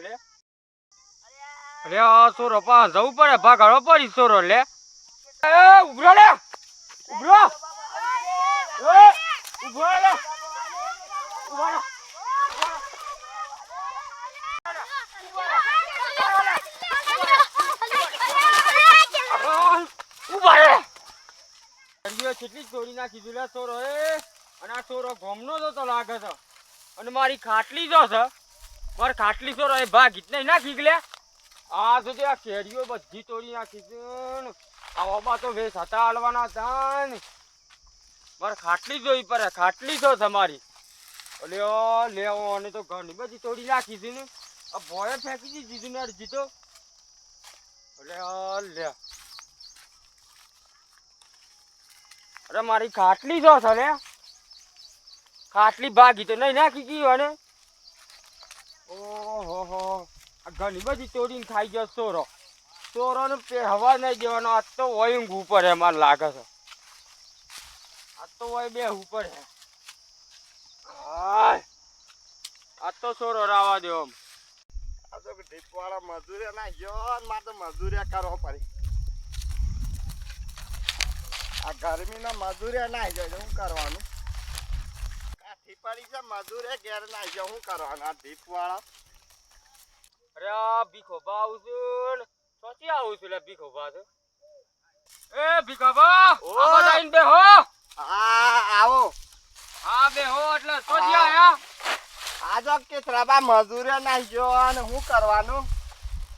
લે. સોરો પા જવું પડે, ભાગાડો પડી સોરો લે. ઉભરો લે. ઉભરો. કેટલી ચોરી નાખી દીધું સોરો એ. અને આ સોરો ગોમનો જ લાગે છે. અને મારી ખાટલી જો છે મારી ખાટલી સોરો એ ભાગ નહીં ના ગલે. આ તો આ કેરીઓ બધી તોડી નાખી છે આવામાં તો વેસ હતા હાલવાના હતા ને. ખાટલી જોઈ પડે ખાટલી જો તમારી. અલ્યો લેવો અને તો ઘણી બધી તોડી નાખી છે ને. આ ભોય ફેંકી દીધી ને અરજી તો. અલ્યા લે. અરે મારી ખાટલી જો છે ને. ખાટલી ભાગી તો નહીં નાખી ગઈ અને ઓહો હો આ ઘણી બધી તોડીને ખાઈ ગયો ચોરો ચોરોને હવા નહીં દેવાનો. આ તો હોય ઊંઘ ઉપર હે, મારે લાગે છે. આ તો હોય બે ઉપર હે. આય. આજ તો ચોરો રાવા દેવો આમ. આ તો ઢીપવાળા મજૂરી ના ગયો મારે મજૂરી કરવો પડે. આ ગરમીના મજૂરી ના જાય શું કરવાનું? પડી છે મજૂરે ઘેર ના જાય શું કરવાના ભીખ વાળા અરે ભીખો આવું છું ને. ચોથી આવું છું લે ભીખોબા છું એ! આ બે હો બેહો. આ આવો. હા બેહો એટલે સોચી આયા. આજો કે ત્રાબા મજૂરે ના ગયો અને શું કરવાનું?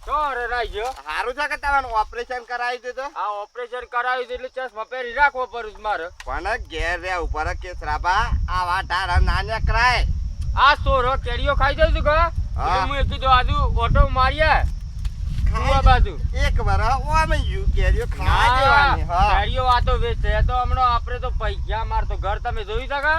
તો અરે રાઈ ગયો સારું છે કે તમારું ઓપરેશન કરાવી દીધું? આ ઓપરેશન કરાવી એટલે ચશ્મા પહેરી રાખવો પડે મારે. પણ ઘેર રે ઉપર કે ત્રબા આવા ઢારા ના નીકળાય આ સોરો કેરીઓ ખાઈ જઈશું કે હું. એક આજુ ઓટો મારીએ. કુવા બાજુ. એક વાર ઓમે યુ કેરીઓ ખાવા દેવાની હા. કેરીઓ આ તો વેચે તો હમણાં આપણે તો પૈસા માર તો ઘર તમે જોઈ શકો.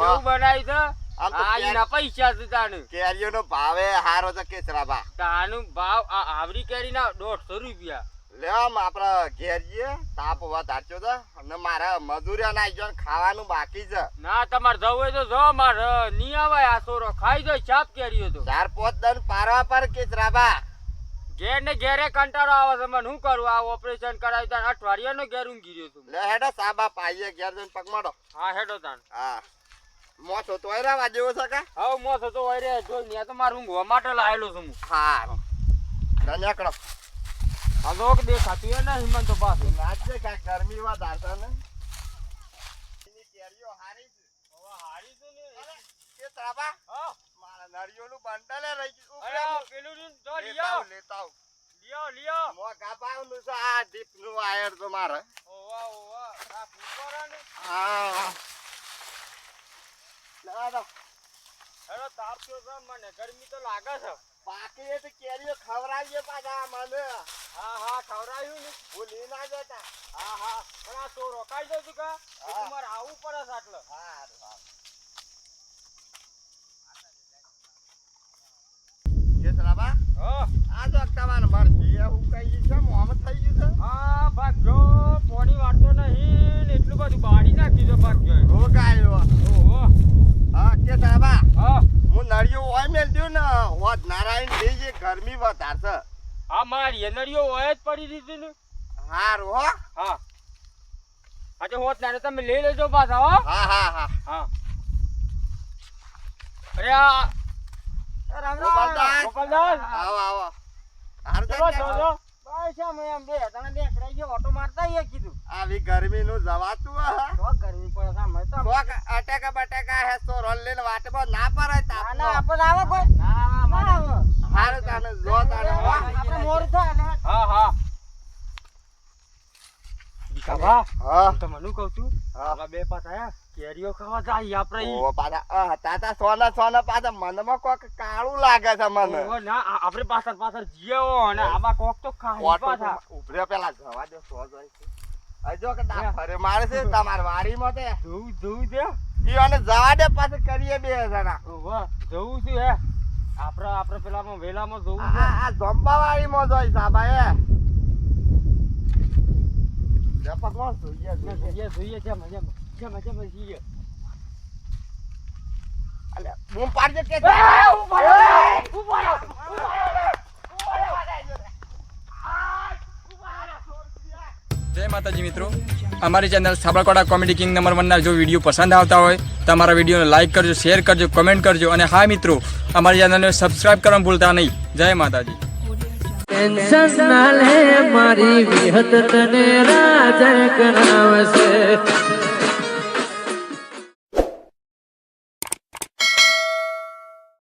કેવું બનાવી છે? આમ આ એના પૈસા તાનું કેરીઓનો ભાવે હારો છે કેસરાબા તાનું ભાવ આ આવરી કેરીના દોઢસો રૂપિયા. લે આમ આપડા ઘેર જઈએ તાપ તો અને મારે મજૂરી ના જો ખાવાનું બાકી છે. ના તમારે જવું હોય તો જો મારે નહીં આવે આ સોરો. ખાઈ જાય ચાપ કેરીઓ તો. ચાર પોત દન પારવા પર કેસરાબા ઘેર ને ઘેરે કંટાળો આવે છે. મને શું કરું? આ ઓપરેશન કરાવી તાર અઠવાડિયાનો ઘેર ઊંઘી રહ્યો છું. લે હેડો સાબા પાઈએ ઘેર જઈને પગમાડો. હા હેડો તાન હા. મોસો તો રહેવા જેવો છે કે? હવે મોસો તો હોય જો ને તો મારું ઊંઘવા માટે લાયેલો છું હું. હારો ધન્યકડો આ લોક દેખાતી હે એ ને હિમંત તો પાછું. આજે કા ગરમી વધારશે ને. એની કેરીઓ હારી છે. હવે હારી છે ને. કે કેસરાબા હા. મારા નળિયોનું બંડલે રહી ગયું. અરે પેલું જો લેતા લિયો. આવું, લેતા આવું. લિયો મો ભાવનું છે આ દીપનું વાયર તો મારે. ઓવા ઓવા આ ફૂકોરા ને હા. ના, ના. હેડો તાપ તો છે મને. ગરમી તો લાગે છે. બાકી એ તો કેરીઓ પાછા મને હા હા ખવડાવ્યું ને. ભૂલી ના જતા. હા હા. પણ આ તો રોકાઈ જતું કે? હા. તમારે આવવું પડે છે આટલે. કેસરાબા, હા. આ જો તમારે મરજી એવું કઈ છે? મોમ થઈ ગયું છે? હા ભાગ્યો પોણી વાળતો નહીં ને એટલું બધું બાળી નાખી દો ભાગ્યો રોગાયો ઓહો હા કેસરાબા હા હું નળિયો ઓય મેલ દ્યો ને હોત નારાયણ દેજે ગરમી વધારશે. હા મારી નળીઓ હોય જ પડી દીધી ને. હારું હો. હા. આજે હોત ના તમે લઈ લેજો પાછા હો. હા હા હા. હા. અરે આ રામ ગોપાલદાસ. ગોપાલદાસ. આવો આવો. હારું ચલો ચલો બસ આમ એમ બે તને દેખાઈ ગયો ઓટો મારતા એ કીધું. આવી ગરમી નું જવાતું હા. તો ગરમી પડે સામે તો કોક અટેકા બટેકા હે તો રોલ લઈને વાટમાં ના પરાય તાપ ના આપણે આવે કોઈ. હારું તાને જો તાને આપણે મોર થાય હા. હા દીકાબા હા. હું. તમને કહું છું? હા. બે પાસ આયા કેરીઓ ખાવા જાય આપણે. ઓ પાછા અ, તાતા સોના સોના પાછા. મનમાં કોક કાળું લાગે છે મને. ઓહો, ના આપણે પાછળ પાછળ જીએ અને આવા કોક તો ખાઈ પાછા. ઉભરે પેલા જવા દે સો જાય છે. હજો કે ના ફરે મારે છે તમારી વાડીમાં તે. જોવું જોવું છે. ઈ અને જવા દે પાછળ કરીએ બે જણા. ઓહો, જોવું છું હે. આપણે આપણે પેલામાં વેલામાં જોવું છે આ જંબાવાડીમાં જોઈ સાબા એ. જપકમાં જોઈએ જોઈએ. જોઈએ છે? મજા જેમ જેમ જેમ જોઈએ. અલે બૂમ પાડજે કે ઊભો રહો, ઊભા રહો, મિત્રો. અમારી channel Sabarkoda comedy king number વનના જો વીડિયો પસંદ આવતા હોય તો અમારા વિડીયોને લાઇક કરજો શેર કરજો કમેન્ટ કરજો અને હા મિત્રો અમારી ચેનલને સબસ્ક્રાઇબ કરવાનું ભૂલતા નહીં. જય માતાજી. મારી વિહત તને રાજ કરાવશે.